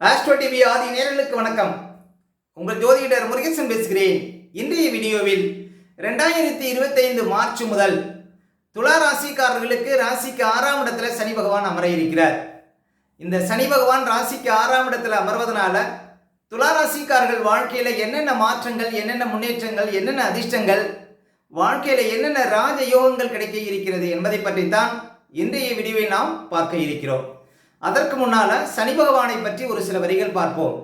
Astro TV ஆதி நேரலுக்கு வணக்கம். உங்கள் ஜோதிடர் முருகேசன் பேசுகிறேன். இன்றைய வீடியோவில் ரெண்டாயிரத்தி இருபத்தைந்து மார்ச் முதல் துலா ராசிக்காரர்களுக்கு ராசிக்கு ஆறாம் இடத்துல சனி பகவான் அமர இருக்கிறார். இந்த சனி பகவான் ராசிக்கு ஆறாம் இடத்துல அமர்வதனால துலா ராசிக்காரர்கள் வாழ்க்கையில் என்னென்ன மாற்றங்கள் என்னென்ன முன்னேற்றங்கள் என்னென்ன அதிர்ஷ்டங்கள் வாழ்க்கையில் என்னென்ன ராஜ யோகங்கள் கிடைக்க இருக்கிறது என்பதை பற்றித்தான் இன்றைய வீடியோவை நாம் பார்க்க இருக்கிறோம். அதற்கு முன்னால் சனி பகவானை பற்றி ஒரு சில வரிகள் பார்ப்போம்.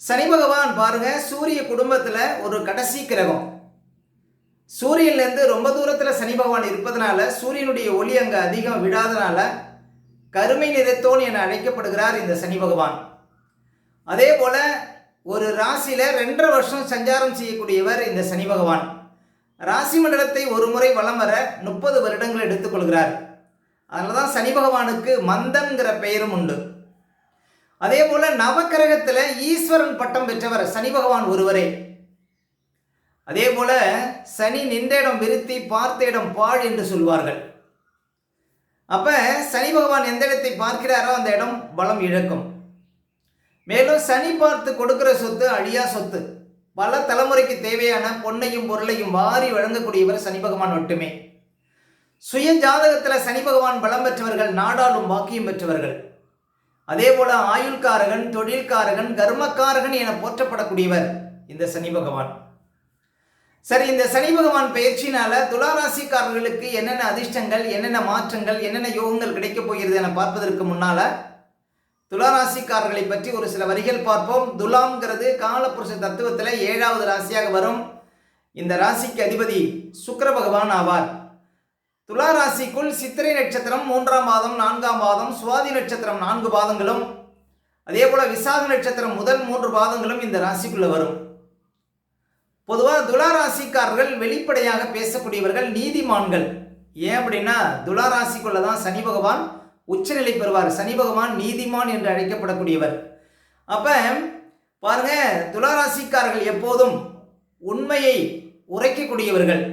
சனி பகவான் பாருங்க சூரிய குடும்பத்தில் ஒரு கடைசி கிரகம். சூரியன்லேருந்து ரொம்ப தூரத்தில் சனி பகவான் இருப்பதனால சூரியனுடைய ஒளி அங்கே அதிகம் விடாதனால கருமை நிறத்தோன் என அழைக்கப்படுகிறார் இந்த சனி பகவான். அதே போல் ஒரு ராசியில் ரெண்டரை வருஷம் சஞ்சாரம் செய்யக்கூடியவர் இந்த சனி பகவான். ராசி மண்டலத்தை ஒரு முறை வலம் வர முப்பது வருடங்கள் எடுத்துக்கொள்கிறார். அதனால தான் சனி பகவானுக்கு மந்தம்ங்கிற பெயரும் உண்டு. அதே போல் நவக்கிரகத்தில் ஈஸ்வரன் பட்டம் பெற்றவர் சனி பகவான் ஒருவரே. அதே போல் சனி நின்ற இடம் விருத்தி பார்த்த இடம் பாழ் என்று சொல்வார்கள். அப்போ சனி பகவான் எந்த இடத்தை பார்க்கிறாரோ அந்த இடம் பலம் இழக்கும். மேலும் சனி பார்த்து கொடுக்கிற சொத்து அழியா சொத்து. பல தலைமுறைக்கு தேவையான பொன்னையும் பொருளையும் வாரி வழங்கக்கூடியவர் சனி பகவான் மட்டுமே. சுய ஜாதகத்தில் சனி பகவான் பலம் பெற்றவர்கள் நாடாளும் பாக்கியம் பெற்றவர்கள். அதே போல ஆயுள்காரகன் தொழில்காரகன் கர்மக்காரகன் என போற்றப்படக்கூடியவர் இந்த சனி பகவான். சரி இந்த சனி பகவான் பயிற்சினால துளாராசிக்காரர்களுக்கு என்னென்ன அதிர்ஷ்டங்கள் என்னென்ன மாற்றங்கள் என்னென்ன யோகங்கள் கிடைக்கப் போகிறது என பார்ப்பதற்கு முன்னால துளாராசிக்காரர்களை பற்றி ஒரு சில வரிகள் பார்ப்போம். துலாம்ங்கிறது காலப்புருஷ தத்துவத்தில் ஏழாவது ராசியாக வரும். இந்த ராசிக்கு அதிபதி சுக்கர பகவான் ஆவார். துலா ராசிக்குள் சித்திரை நட்சத்திரம் மூன்றாம் மாதம் நான்காம் மாதம் சுவாதி நட்சத்திரம் நான்கு பாதங்களும் அதே போல விசாக நட்சத்திரம் முதல் மூன்று பாதங்களும் இந்த ராசிக்குள்ள வரும். பொதுவாக துலா ராசிக்காரர்கள் வெளிப்படையாக பேசக்கூடியவர்கள் நீதிமான்கள். ஏன் அப்படின்னா துலா ராசிக்குள்ள தான் சனி பகவான் உச்சநிலை பெறுவார். சனி பகவான் நீதிமான் என்று அழைக்கப்படக்கூடியவர். அப்போ பாருங்க துலா ராசிக்காரர்கள் எப்போதும் உண்மையை உரைக்கக்கூடியவர்கள்.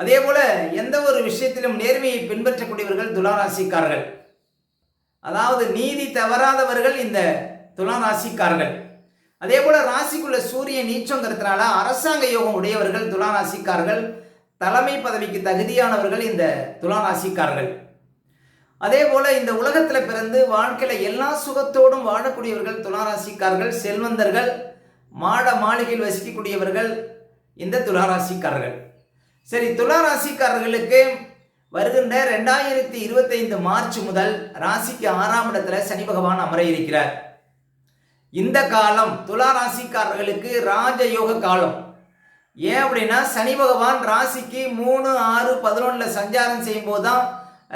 அதே போல எந்த ஒரு விஷயத்திலும் நேர்மையை பின்பற்றக்கூடியவர்கள் துளாராசிக்காரர்கள் அதாவது நீதி தவறாதவர்கள் இந்த துளாராசிக்காரர்கள் அதே போல ராசிக்குள்ள சூரிய நீச்சங்கிறதுனால அரசாங்க யோகம் உடையவர்கள் துளாராசிக்காரர்கள் தலைமை பதவிக்கு தகுதியானவர்கள் இந்த துளாராசிக்காரர்கள் அதே போல இந்த உலகத்தில் பிறந்து வாழ்க்கையில் எல்லா சுகத்தோடும் வாழக்கூடியவர்கள் துளாராசிக்காரர்கள் செல்வந்தர்கள் மாட மாளிகையில் வசிக்கக்கூடியவர்கள் இந்த துளாராசிக்காரர்கள் சரி துலா ராசிக்காரர்களுக்கு வருகின்ற ரெண்டாயிரத்தி இருபத்தைந்து மார்ச் முதல் ராசிக்கு ஆறாம் இடத்துல சனி பகவான் அமர இருக்கிறார் இந்த காலம் துலா ராசிக்காரர்களுக்கு ராஜயோக காலம். ஏன் அப்படின்னா சனி பகவான் ராசிக்கு மூணு ஆறு பதினொன்றில் சஞ்சாரம் செய்யும் போது தான்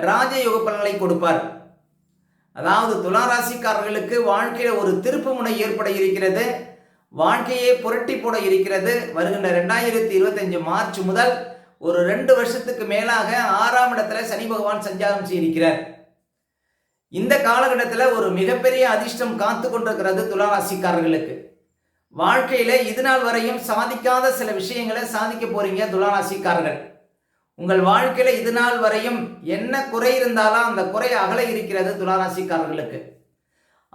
ராஜயோக பலன்களை கொடுப்பார். அதாவது துலா ராசிக்காரர்களுக்கு வாழ்க்கையில் ஒரு திருப்பு முனை ஏற்பட இருக்கிறது வாழ்க்கையே புரட்டி போட இருக்கிறது. வருகின்ற ரெண்டாயிரத்தி இருபத்தஞ்சு மார்ச் முதல் ஒரு ரெண்டு வருஷத்துக்கு மேலாக ஆறாம் இடத்துல சனி பகவான் சஞ்சாரம் செய்திருக்கிறார். இந்த காலகட்டத்தில் ஒரு மிகப்பெரிய அதிர்ஷ்டம் காத்து கொண்டிருக்கிறது துளாராசிக்காரர்களுக்கு. வாழ்க்கையில இது நாள் வரையும் சாதிக்காத சில விஷயங்களை சாதிக்க போறீங்க துளாராசிக்காரர்கள். உங்கள் வாழ்க்கையில இது நாள் வரையும் என்ன குறை இருந்தாலும் அந்த குறை அகல இருக்கிறது துளாராசிக்காரர்களுக்கு.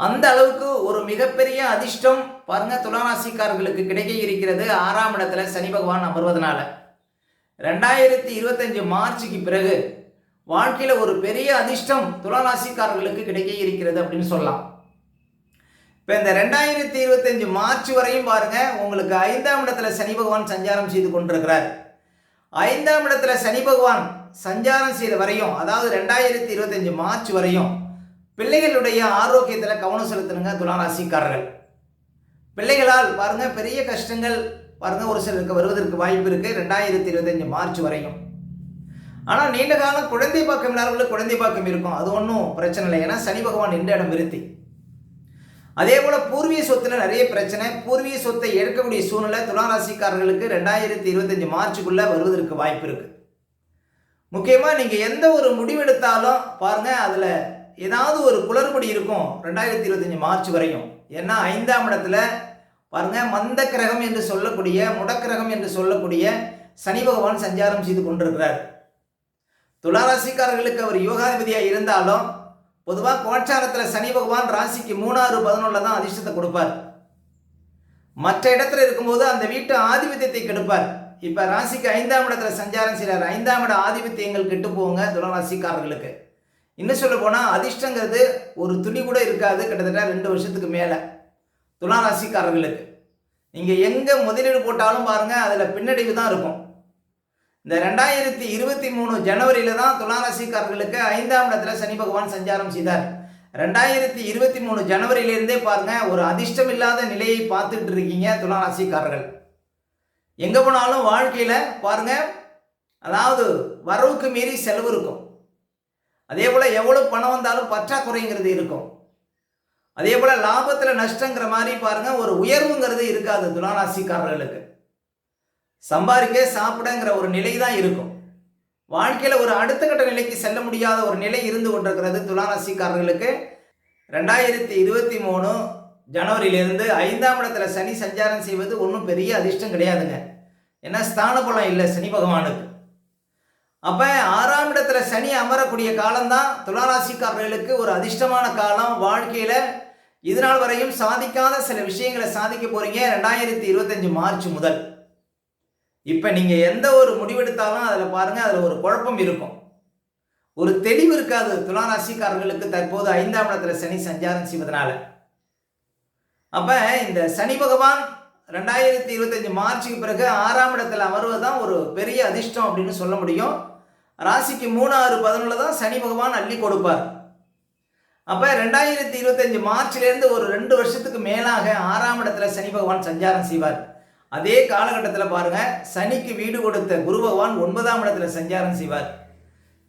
அந்த அளவுக்கு ஒரு மிகப்பெரிய அதிர்ஷ்டம் பாருங்க துளாராசிக்காரர்களுக்கு கிடைக்க இருக்கிறது ஆறாம் இடத்துல சனி பகவான் அமர்வதனால. ரெண்டாயிரத்தி இருபத்தஞ்சு மார்ச்சுக்கு பிறகு வாழ்க்கையில் ஒரு பெரிய அதிர்ஷ்டம் துளாராசிக்காரர்களுக்கு கிடைக்க இருக்கிறது அப்படின்னு சொல்லலாம். இப்போ இந்த ரெண்டாயிரத்தி இருபத்தஞ்சு மார்ச் வரையும் பாருங்க உங்களுக்கு ஐந்தாம் இடத்துல சனி பகவான் சஞ்சாரம் செய்து கொண்டிருக்கிறார். ஐந்தாம் இடத்துல சனி பகவான் சஞ்சாரம் செய்த வரையும் அதாவது ரெண்டாயிரத்தி இருபத்தஞ்சு மார்ச் வரையும் பிள்ளைகளுடைய ஆரோக்கியத்தில் கவனம் செலுத்தணுங்க துளாராசிக்காரர்கள். பிள்ளைகளால் பாருங்க பெரிய கஷ்டங்கள் பாருங்க ஒரு சிலருக்கு வருவதற்கு வாய்ப்பு இருக்கு. ரெண்டாயிரத்தி இருபத்தஞ்சு மார்ச் வரையும். ஆனால் நீண்ட காலம் குழந்தை பாக்கம் இல்லாதவர்களுக்கு குழந்தை பாக்கம் இருக்கும். அது ஒன்றும் பிரச்சனை இல்லை. ஏன்னா சனி பகவான் நின்ற இடம் விருத்தி. அதே போல பூர்வீக சொத்துல நிறைய பிரச்சனை. பூர்வீக சொத்தை எடுக்கக்கூடிய சூழ்நிலை துளாராசிக்காரர்களுக்கு ரெண்டாயிரத்தி இருபத்தஞ்சு மார்ச்சுக்குள்ள வருவதற்கு வாய்ப்பு இருக்கு. முக்கியமாக நீங்கள் எந்த ஒரு முடிவெடுத்தாலும் பாருங்க அதில் ஏதாவது ஒரு குளறுபடி இருக்கும் ரெண்டாயிரத்தி இருபத்தஞ்சு மார்ச் வரையும். ஏன்னா ஐந்தாம் இடத்துல பாருங்க மந்த கிரகம் என்று சொல்லக்கூடிய முடக்கிரகம் என்று சொல்லக்கூடிய சனி பகவான் சஞ்சாரம் செய்து கொண்டிருக்கிறார். துளாராசிக்காரர்களுக்கு அவர் யோகாதிபதியாக இருந்தாலும் பொதுவாக கோட்சாரத்தில் சனி பகவான் ராசிக்கு மூணாறு பதினொன்றில் தான் அதிர்ஷ்டத்தை கொடுப்பார். மற்ற இடத்துல இருக்கும்போது அந்த வீட்டு ஆதிபத்தியத்தை கெடுப்பார். இப்போ ராசிக்கு ஐந்தாம் இடத்துல சஞ்சாரம் செய்கிறார் ஐந்தாம் இட ஆதிபத்தியங்கள் கெட்டு போங்க துளராசிக்காரர்களுக்கு. இன்னும் சொல்ல போனால் அதிர்ஷ்டங்கிறது ஒரு துணி கூட இருக்காது கிட்டத்தட்ட ரெண்டு வருஷத்துக்கு மேலே. துளாராசிக்காரர்களுக்கு. நீங்கள் எங்கே முதலீடு போட்டாலும் பாருங்கள் அதில் பின்னடைவு தான் இருக்கும். இந்த ரெண்டாயிரத்தி இருபத்தி மூணு ஜனவரியில் தான் துளாராசிக்காரர்களுக்கு ஐந்தாம் இடத்துல சனி பகவான் சஞ்சாரம் செய்தார். ரெண்டாயிரத்தி இருபத்தி மூணு ஜனவரியிலிருந்தே பாருங்க ஒரு அதிர்ஷ்டம் இல்லாத நிலையை பார்த்துட்டு இருக்கீங்க துளாராசிக்காரர்கள். எங்கே போனாலும் வாழ்க்கையில் பாருங்க அதாவது வரவுக்கு மீறி செலவு இருக்கும். அதே போல் எவ்வளோ பணம் வந்தாலும் பற்றாக்குறைங்கிறது இருக்கும். அதே போல் லாபத்தில் நஷ்டங்கிற மாதிரி பாருங்க ஒரு உயர்வுங்கிறது இருக்காது துலாராசிக்காரர்களுக்கு சம்பாதிக்க சாப்பிடங்கிற ஒரு நிலை தான் இருக்கும். வாழ்க்கையில் ஒரு அடுத்த கட்ட நிலைக்கு செல்ல முடியாத ஒரு நிலை இருந்து கொண்டிருக்கிறது துலாராசிக்காரர்களுக்கு ரெண்டாயிரத்தி இருபத்தி மூணு ஜனவரியிலிருந்து ஐந்தாம் இடத்துல சனி சஞ்சாரம் செய்வது ஒன்றும் பெரிய அதிர்ஷ்டம் கிடையாதுங்க. ஏன்னா ஸ்தான பலம் இல்லை சனி பகவானுக்கு. அப்போ ஆறாம் இடத்துல சனி அமரக்கூடிய காலம்தான் துளாராசிக்காரர்களுக்கு ஒரு அதிர்ஷ்டமான காலம். வாழ்க்கையில் இதனால் வரையும் சாதிக்காத சில விஷயங்களை சாதிக்க போறீங்க. ரெண்டாயிரத்தி இருபத்தஞ்சு மார்ச் முதல். இப்போ நீங்கள் எந்த ஒரு முடிவெடுத்தாலும் அதில் பாருங்கள் அதில் ஒரு குழப்பம் இருக்கும். ஒரு தெளிவு இருக்காது. துளாராசிக்காரர்களுக்கு தற்போது ஐந்தாம் இடத்துல சனி சஞ்சாரம் செய்வதனால. அப்போ இந்த சனி பகவான் ரெண்டாயிரத்தி இருபத்தஞ்சு மார்ச்சுக்கு பிறகு ஆறாம் இடத்துல அமர்வது தான் ஒரு பெரிய அதிர்ஷ்டம் அப்படின்னு சொல்ல முடியும். ராசிக்கு மூணு ஆறு பதினொன்று தான் சனி பகவான் அள்ளி கொடுப்பார். அப்போ ரெண்டாயிரத்தி இருபத்தஞ்சு மார்ச்லேருந்து ஒரு ரெண்டு வருஷத்துக்கு மேலாக ஆறாம் இடத்துல சனி பகவான் சஞ்சாரம் செய்வார். அதே காலகட்டத்தில் பாருங்கள் சனிக்கு வீடு கொடுத்த குரு பகவான் ஒன்பதாம் இடத்துல சஞ்சாரம் செய்வார்.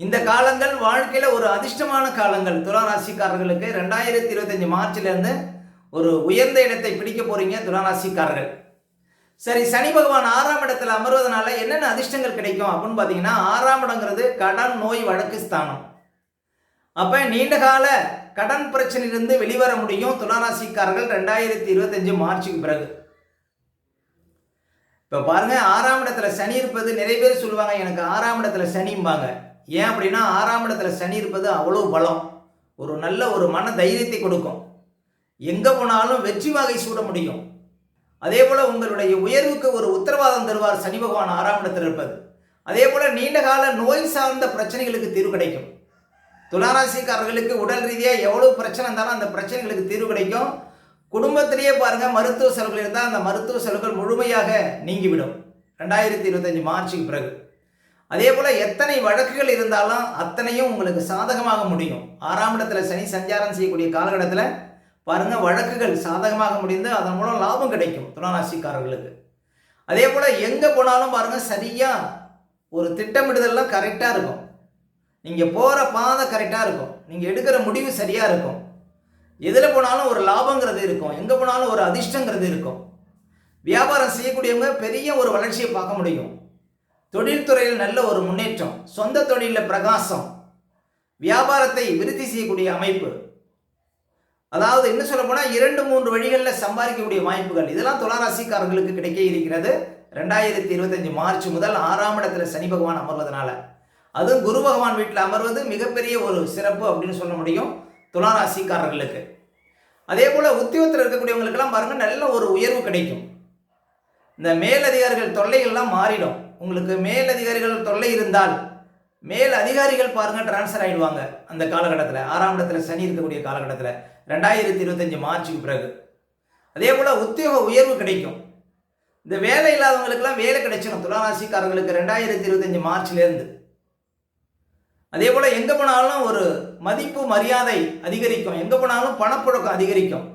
இந்த காலங்கள் வாழ்க்கையில் ஒரு அதிர்ஷ்டமான காலங்கள். துளாராசிக்காரர்களுக்கு ரெண்டாயிரத்தி இருபத்தஞ்சு மார்ச்லேருந்து ஒரு உயர்ந்த இடத்தை பிடிக்க போறீங்க துளாராசிக்காரர்கள் சரி சனி பகவான் ஆறாம் இடத்துல அமர்வதனால என்னென்ன அதிர்ஷ்டங்கள் கிடைக்கும் அப்படின்னு பார்த்தீங்கன்னா ஆறாம் இடங்கிறது கடன் நோய் வழக்கு ஸ்தானம். அப்போ நீண்ட கால கடன் பிரச்சனையிலிருந்து வெளிவர முடியும் துளாராசிக்காரர்கள் ரெண்டாயிரத்தி இருபத்தஞ்சு மார்ச்சுக்கு பிறகு. இப்போ பாருங்க ஆறாம் இடத்துல சனி இருப்பது நிறைய பேர் சொல்லுவாங்க எனக்கு ஆறாம் இடத்துல சனிம்பாங்க. ஏன் அப்படின்னா ஆறாம் இடத்துல சனி இருப்பது அவ்வளோ பலம். ஒரு நல்ல ஒரு மன தைரியத்தை கொடுக்கும். எங்கே போனாலும் வெற்றி வாகை சூட முடியும். அதே போல் உங்களுடைய உயர்வுக்கு ஒரு உத்தரவாதம் தருவார் சனி பகவான் ஆறாம் இடத்தில் இருப்பது. அதே போல் நீண்ட கால நோய் சார்ந்த பிரச்சனைகளுக்கு தீர்வு கிடைக்கும். துளாராசிக்காரர்களுக்கு உடல் ரீதியாக எவ்வளோ பிரச்சனை இருந்தாலும் அந்த பிரச்சனைகளுக்கு தீர்வு கிடைக்கும். குடும்பத்திலேயே பாருங்கள் மருத்துவ செலவுகள் இருந்தால் அந்த மருத்துவ செலவுகள் முழுமையாக நீங்கிவிடும். ரெண்டாயிரத்தி இருபத்தஞ்சி மார்ச்சுக்கு பிறகு. அதே போல் எத்தனை வழக்குகள் இருந்தாலும் அத்தனையும் உங்களுக்கு சாதகமாக முடியும். ஆறாம் இடத்துல சனி சஞ்சாரம் செய்யக்கூடிய காலகட்டத்தில் பாருங்க வழக்குகள் சாதகமாக முடிந்து அதன் மூலம் லாபம் கிடைக்கும் துணாராசிக்காரர்களுக்கு அதே போல் எங்கே போனாலும் பாருங்க சரியாக ஒரு திட்டமிடுதல்லாம் கரெக்டாக இருக்கும். நீங்கள் போகிற பாதை கரெக்டாக இருக்கும். நீங்கள் எடுக்கிற முடிவு சரியாக இருக்கும். எதில் போனாலும் ஒரு லாபங்கிறது இருக்கும். எங்கே போனாலும் ஒரு அதிர்ஷ்டங்கிறது இருக்கும். வியாபாரம் செய்யக்கூடியவங்க பெரிய ஒரு வளர்ச்சியை பார்க்க முடியும். தொழில்துறையில் நல்ல ஒரு முன்னேற்றம். சொந்த தொழிலில் பிரகாசம். வியாபாரத்தை விருத்தி செய்யக்கூடிய அமைப்பு. அதாவது என்ன சொல்ல போனால் இரண்டு மூன்று வழிகளில் சம்பாதிக்கக்கூடிய வாய்ப்புகள். இதெல்லாம் துளாராசிக்காரர்களுக்கு கிடைக்க இருக்கிறது. ரெண்டாயிரத்தி இருபத்தஞ்சு மார்ச் முதல் ஆறாம் இடத்துல சனி பகவான் அமர்வதனால. அதுவும் குரு பகவான் வீட்டில் அமர்வது மிகப்பெரிய ஒரு சிறப்பு அப்படின்னு சொல்ல முடியும் துளாராசிக்காரர்களுக்கு. அதே போல் உத்தியோகத்தில் இருக்கக்கூடியவங்களுக்கெல்லாம் பாருங்கள் நல்ல ஒரு உயர்வு கிடைக்கும். இந்த மேலதிகாரிகள் தொல்லைகள்லாம் மாறிடும். உங்களுக்கு மேலதிகாரிகள் தொல்லை இருந்தால் மேல் அதிகாரிகள் பாருங்கள் டிரான்ஸ்ஃபர் ஆகிடுவாங்க அந்த காலகட்டத்தில். ஆறாம் இடத்துல சனி இருக்கக்கூடிய காலகட்டத்தில். ரெண்டாயிரத்தி இருபத்தஞ்சி மார்ச்சுக்கு பிறகு. அதே போல் உத்தியோக உயர்வு கிடைக்கும். இந்த வேலை இல்லாதவங்களுக்கெல்லாம் வேலை கிடைச்சிடும் துளாராசிக்காரர்களுக்கு ரெண்டாயிரத்தி இருபத்தஞ்சி மார்ச்லேருந்து அதே போல் எங்கே போனாலும் ஒரு மதிப்பு மரியாதை அதிகரிக்கும். எங்கே போனாலும் பணப்புழக்கம் அதிகரிக்கும்.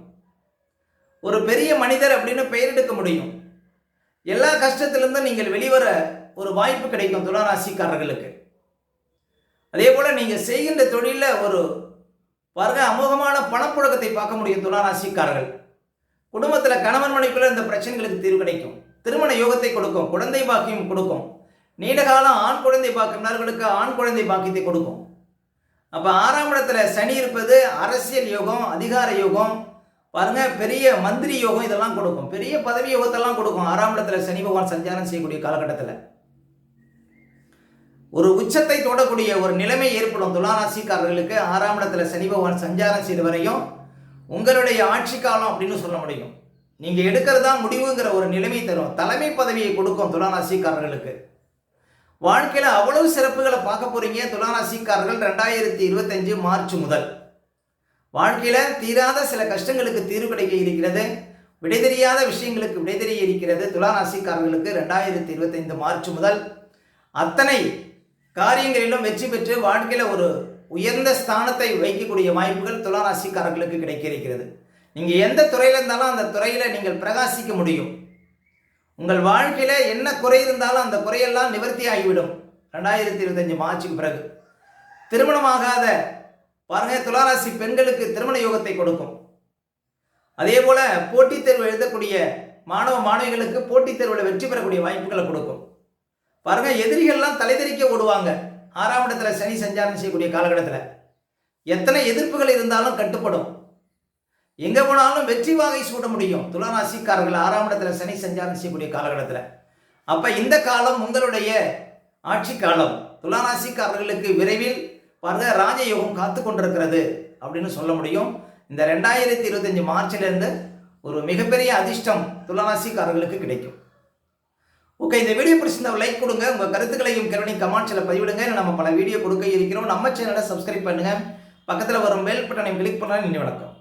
ஒரு பெரிய மனிதர் அப்படின்னு பெயரெடுக்க முடியும். எல்லா கஷ்டத்திலிருந்தும் நீங்கள் வெளிவர ஒரு வாய்ப்பு கிடைக்கும் துளாராசிக்காரர்களுக்கு. அதே போல் நீங்கள் செய்கின்ற தொழிலில் ஒரு வர்ற அமோகமான பணப்புழக்கத்தை பார்க்க முடியும் துளாராசிக்காரர்கள். குடும்பத்தில் கணவன் மனைக்குள்ள இந்த பிரச்சனைகளுக்கு தீர்வு கிடைக்கும். திருமண யோகத்தை கொடுக்கும் குழந்தை பாக்கியம் கொடுக்கும். நீண்டகாலம் ஆண் குழந்தை பாக்கியவர்களுக்கு ஆண் குழந்தை பாக்கியத்தை கொடுக்கும். அப்போ ஆறாம் இடத்துல சனி இருப்பது அரசியல் யோகம் அதிகார யோகம் பாருங்க பெரிய மந்திரி யோகம் இதெல்லாம் கொடுக்கும். பெரிய பதவி யோகத்தெல்லாம் கொடுக்கும். ஆறாம் இடத்துல சனி பகவான் சஞ்சாரம் செய்யக்கூடிய காலகட்டத்தில். ஒரு உச்சத்தை தொடக்கூடிய ஒரு நிலைமை ஏற்படும் துளாராசிக்காரர்களுக்கு ஆறாம் இடத்துல சனி பகவான் சஞ்சாரம் செய்த வரையும் உங்களுடைய ஆட்சி காலம் அப்படின்னு சொல்ல முடியும். நீங்கள் எடுக்கிறது தான் முடிவுங்கிற ஒரு நிலைமை தரும். தலைமை பதவியை கொடுக்கும் துளாராசிக்காரர்களுக்கு. வாழ்க்கையில் அவ்வளவு சிறப்புகளை பார்க்க போறீங்க. துளாராசிக்காரர்கள் ரெண்டாயிரத்தி இருபத்தஞ்சு மார்ச் முதல். வாழ்க்கையில் தீராத சில கஷ்டங்களுக்கு தீர்வு கிடைக்க இருக்கிறது. விடை தெரியாத விஷயங்களுக்கு விடை தெரிய இருக்கிறது. துளாராசிக்காரர்களுக்கு ரெண்டாயிரத்தி இருபத்தைந்து மார்ச் முதல். அத்தனை காரியங்களிலும் வெற்றி பெற்று வாழ்க்கையில் ஒரு உயர்ந்த ஸ்தானத்தை வைக்கக்கூடிய வாய்ப்புகள் துளாராசிக்காரர்களுக்கு கிடைக்க இருக்கிறது. நீங்கள் எந்த துறையில் இருந்தாலும் அந்த துறையில் நீங்கள் பிரகாசிக்க முடியும். உங்கள் வாழ்க்கையில் என்ன குறை இருந்தாலும் அந்த குறையெல்லாம் நிவர்த்தி ஆகிவிடும் ரெண்டாயிரத்தி இருபத்தஞ்சு மார்ச்சுக்கு பிறகு. திருமணமாகாத பாருங்க துளாராசி பெண்களுக்கு திருமண யோகத்தை கொடுக்கும். அதே போல போட்டித் தேர்வு எழுதக்கூடிய மாணவ மாணவிகளுக்கு போட்டித் தேர்வில் வெற்றி பெறக்கூடிய வாய்ப்புகளை கொடுக்கும். பாருங்க எதிரிகள்லாம் தலைதெறிக்க ஓடுவாங்க. ஆறாம் இடத்துல சனி சஞ்சாரம் செய்யக்கூடிய காலகட்டத்தில். எத்தனை எதிர்ப்புகள் இருந்தாலும் கட்டுப்படும். எங்க போனாலும் வெற்றி வாகை சூட முடியும். துளாராசிக்காரர்கள் ஆறாம் இடத்துல சனி சஞ்சாரம் செய்யக்கூடிய காலகட்டத்தில். அப்ப இந்த காலம் உங்களுடைய ஆட்சி காலம். துளாராசிக்காரர்களுக்கு விரைவில் பாருங்க ராஜயோகம் காத்து கொண்டிருக்கிறது அப்படின்னு சொல்ல முடியும். இந்த ரெண்டாயிரத்தி இருபத்தஞ்சு மார்ச்லேருந்து ஒரு மிகப்பெரிய அதிர்ஷ்டம் துளாராசிக்காரர்களுக்கு கிடைக்கும். ஓகே இந்த வீடியோ பிடிச்சிருந்தா லைக் கொடுங்க. உங்கள் கருத்துக்களையும் கருணை கமெண்ட்ஸில் பதிவிடுங்க. நம்ம பல வீடியோ கொடுக்க இருக்கிறோம். நம்ம சேனலை சப்ஸ்கிரைப் பண்ணுங்கள் பக்கத்தில் வரும் பெல் பட்டனை கிளிக் பண்ணால் நின்று வணக்கம்.